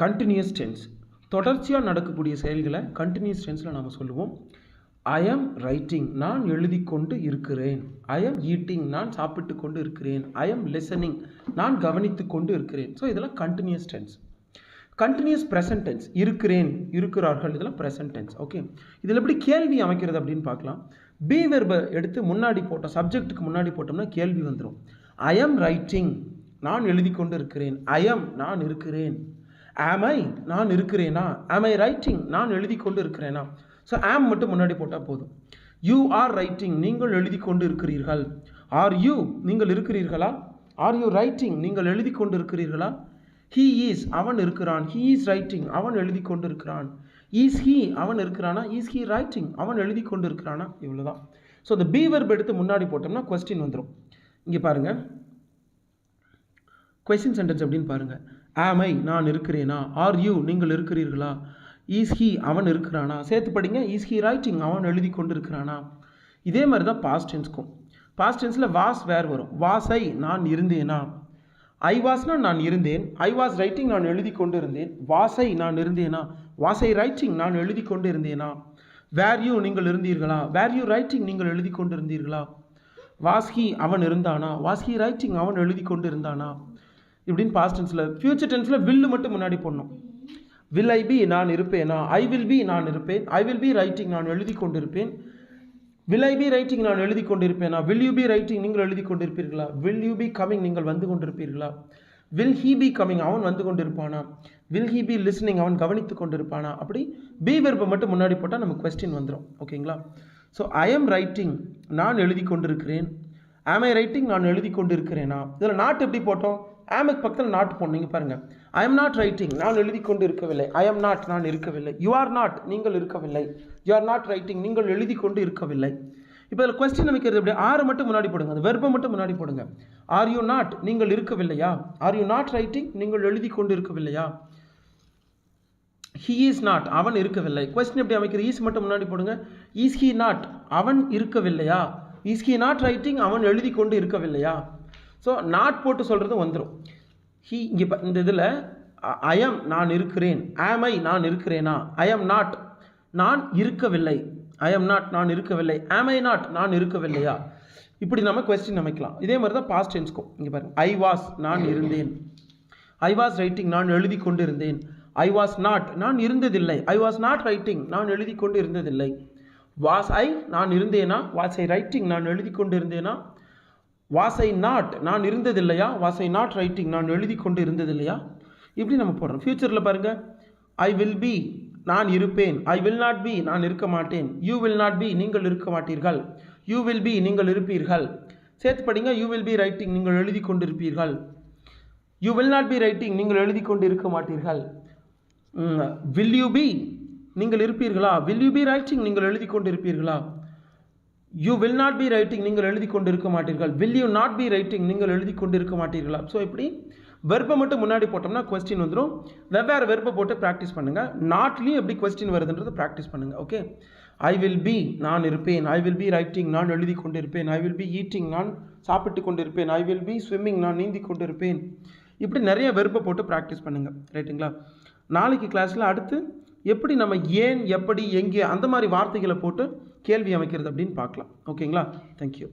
Continuous tense தொடர்ச்சியாக நடக்கக்கூடிய செயல்களை கண்டினியூஸ் டென்ஸில் நாம் சொல்லுவோம். ஐ எம் ரைட்டிங் நான் எழுதி கொண்டு இருக்கிறேன். ஐ எம் ஈட்டிங் நான் சாப்பிட்டு கொண்டு இருக்கிறேன். ஐ எம் லிசனிங் நான் கவனித்து கொண்டு இருக்கிறேன். ஸோ இதெல்லாம் continuous tense continuous present tense இருக்கிறேன். இருக்கிறார்கள். இதெல்லாம் ப்ரெசன்ட் டென்ஸ் ஓகே இதில் எப்படி கேள்வி அமைக்கிறது அப்படின்னு பார்க்கலாம். பி வெர்பை எடுத்து முன்னாடி போட்டோம் சப்ஜெக்ட்டுக்கு முன்னாடி போட்டோம்னா கேள்வி வந்துடும் ஐ எம் ரைட்டிங் நான் எழுதி கொண்டு இருக்கிறேன். ஐ எம் நான் இருக்கிறேன். ஆம் ஐ நான் இருக்கிறேனா? ஆம் ஐ ரைட்டிங் நான் எழுதி கொண்டு இருக்கிறேனா ஸோ ஆம் மட்டும் முன்னாடி போட்டால் போதும். யூ ஆர் ரைட்டிங் நீங்கள் எழுதி கொண்டு இருக்கிறீர்கள் ஆர் யூ நீங்கள் இருக்கிறீர்களா? ஆர் யூ ரைட்டிங் நீங்கள் எழுதி கொண்டு இருக்கிறீர்களா ஹீ ஈஸ் அவன் இருக்கிறான். ஹீ இஸ் ரைட்டிங் அவன் எழுதி கொண்டு இருக்கிறான் ஈஸ் ஹீ அவன் இருக்கிறானா? ஈஸ் ஹீ ரைட்டிங் அவன் எழுதி கொண்டு இருக்கிறானா இவ்வளோதான் ஸோ இந்த பி வெர்ப் எடுத்து முன்னாடி போட்டோம்னா கொஸ்டின் வந்துடும் இங்கே பாருங்கள் கொஸ்டின் சென்டென்ஸ் அப்படின்னு பாருங்கள் ஆமை நான் இருக்கிறேனா? ஆர் யூ நீங்கள் இருக்கிறீர்களா? ஈஸ் ஹீ அவன் இருக்கிறானா? சேர்த்து படிங்க. ஈஸ் ஹீ ரைட்டிங் அவன் எழுதி கொண்டு இருக்கிறானா இதே மாதிரி தான் பாஸ்ட் டென்ஸ்க்கும் பாஸ்ட் டென்ஸில் வாஸ் வேர் வரும். வாஸை நான் இருந்தேனா? ஐ வாஸ்னா நான் இருந்தேன். ஐ வாஸ் ரைட்டிங் நான் எழுதி கொண்டு இருந்தேன் வாஸை நான் இருந்தேனா? வாஸை ரைட்டிங் நான் எழுதி கொண்டு இருந்தேனா வேர் யூ நீங்கள் இருந்தீர்களா? வேர் யூ ரைட்டிங் நீங்கள் எழுதி கொண்டு இருந்தீர்களா வாஸ்ஹி அவன் இருந்தானா? வாஸ்கி ரைட்டிங் அவன் எழுதி கொண்டு இருந்தானா இப்படின்னு பாஸ்ட் டென்ஸில் ஃபியூச்சர் டென்ஸில் வில்லு மட்டும் முன்னாடி போடணும். வில் ஐ பி நான் இருப்பேனா? ஐ வில் பி நான் இருப்பேன். ஐ வில் பி ரைட்டிங் நான் எழுதி கொண்டிருப்பேன். வில் ஐ பி ரைட்டிங் நான் எழுதி கொண்டிருப்பேனா? வில் யூ பி ரைட்டிங் நீங்கள் எழுதி கொண்டிருப்பீர்களா? வில் யூ பி கமிங் நீங்கள் வந்து கொண்டிருப்பீர்களா? வில் ஹீ பி கமிங் அவன் வந்து கொண்டிருப்பானா? வில் ஹீ பி லிஸ்னிங் அவன் கவனித்து கொண்டிருப்பானா? அப்படி பி வெர்பை மட்டும் முன்னாடி போட்டால் நமக்கு கொஸ்டின் வந்துடும் ஓகேங்களா ஸோ ஐ எம் ரைட்டிங் நான் எழுதி கொண்டிருக்கிறேன். ஆம் ஐ ரைட்டிங் நான் எழுதி கொண்டிருக்கிறேனா இதில் நாட் எப்படி போட்டோம்? ஆமுக்கு பக்கத்தில் நாட் போனீங்க பாருங்கள் ஐ எம் நாட் ரைட்டிங் நான் எழுதி கொண்டு இருக்கவில்லை ஐ எம் நாட் நான் இருக்கவில்லை. யூ ஆர் நாட் நீங்கள் இருக்கவில்லை. யூ ஆர் நாட் ரைட்டிங் நீங்கள் எழுதி கொண்டு இருக்கவில்லை இப்போ இதில் கொஸ்டின் அமைக்கிறது எப்படி? ஆறு மட்டும் முன்னாடி போடுங்க. அந்த வெர்பை மட்டும் முன்னாடி போடுங்க. ஆர் யூ நாட் நீங்கள் இருக்கவில்லையா? ஆர் யூ நாட் ரைட்டிங் நீங்கள் எழுதி கொண்டு இருக்கவில்லையா ஹீ இஸ் நாட் அவன் இருக்கவில்லை. கொஸ்டின் எப்படி அமைக்கிற ஈஸ் மட்டும் முன்னாடி போடுங்க. ஈஸ் ஹீ நாட் அவன் இருக்கவில்லையா? இஸ் ஹி நாட் ரைட்டிங் அவன் எழுதி கொண்டு இருக்கவில்லையா? ஸோ நாட் போட்டு சொல்கிறது வந்துடும் ஹி இங்கே இந்த இதில் ஐஎம் நான் இருக்கிறேன். ஆம் ஐ நான் இருக்கிறேனா? ஐ எம் நாட் நான் இருக்கவில்லை. ஐ எம் நாட் நான் இருக்கவில்லை. ஆம் ஐ நாட் நான் இருக்கவில்லையா? இப்படி நம்ம கொஸ்டின் அமைக்கலாம். இதே மாதிரி தான் பாஸ்ட் டென்ஸ்க்கும் இங்கே பாருங்கள் ஐ வாஸ் நான் இருந்தேன். ஐ வாஸ் ரைட்டிங் நான் எழுதி கொண்டு இருந்தேன். ஐ வாஸ் நாட் நான் இருந்ததில்லை. ஐ வாஸ் நாட் ரைட்டிங் நான் எழுதி கொண்டு இருந்ததில்லை. வாஸ் ஐ நான் இருந்தேனா? வாஸ் ஐ ரைட்டிங் நான் எழுதி கொண்டு இருந்தேனா வாஸ் ஐ நாட் நான் இருந்ததில்லையா? வாஸ் ஐ நாட் ரைட்டிங் நான் எழுதி கொண்டு இருந்ததில்லையா இப்படி நம்ம போடுறோம். ஃப்யூச்சரில் பாருங்கள் ஐ வில் பி நான் இருப்பேன். ஐ வில் நாட் பி நான் இருக்க மாட்டேன். யூ வில் நாட் பி நீங்கள் இருக்க மாட்டீர்கள். யூ வில் பி நீங்கள் இருப்பீர்கள். சேர்த்து படிங்க. யூ வில் பி ரைட்டிங் நீங்கள் எழுதி கொண்டிருப்பீர்கள். You will not be writing நீங்கள் எழுதி கொண்டு இருக்க மாட்டீர்கள் வில் யூ பி நீங்கள் இருப்பீர்களா? வில் யூ பி ரைட்டிங் நீங்கள் எழுதி கொண்டு இருப்பீர்களா you will not be writing நீங்கள் எழுதி கொண்டு இருக்க மாட்டீர்கள். Will you not be writing நீங்கள் எழுதி கொண்டு இருக்க மாட்டீர்களா? ஸோ இப்படி வெர்பை மட்டும் முன்னாடி போட்டோம்னா கொஸ்டின் வந்துடும் வெவ்வேறு வெர்பை போட்டு ப்ராக்டிஸ் பண்ணுங்கள் நாட்லேயும் எப்படி கொஸ்டின் வருதுன்றது ப்ராக்டிஸ் பண்ணுங்கள் ஓகே ஐ வில் பி நான் இருப்பேன். ஐ வில் பி ரைட்டிங் நான் எழுதி கொண்டு இருப்பேன் ஐ வில் பி ஈட்டிங் நான் சாப்பிட்டு கொண்டு இருப்பேன் ஐ வில் பி ஸ்விம்மிங் நான் நீந்தி கொண்டு இருப்பேன் இப்படி நிறைய வெறுப்பை போட்டு ப்ராக்டிஸ் பண்ணுங்கள் ரைட்டுங்களா நாளைக்கு கிளாஸில் அடுத்து எப்படி நம்ம ஏன் எப்படி எங்கே அந்த மாதிரி வார்த்தைகளை போட்டு கேள்வி அமைக்கிறது அப்படின்னு பார்க்கலாம். ஓகேங்களா? தேங்க்யூ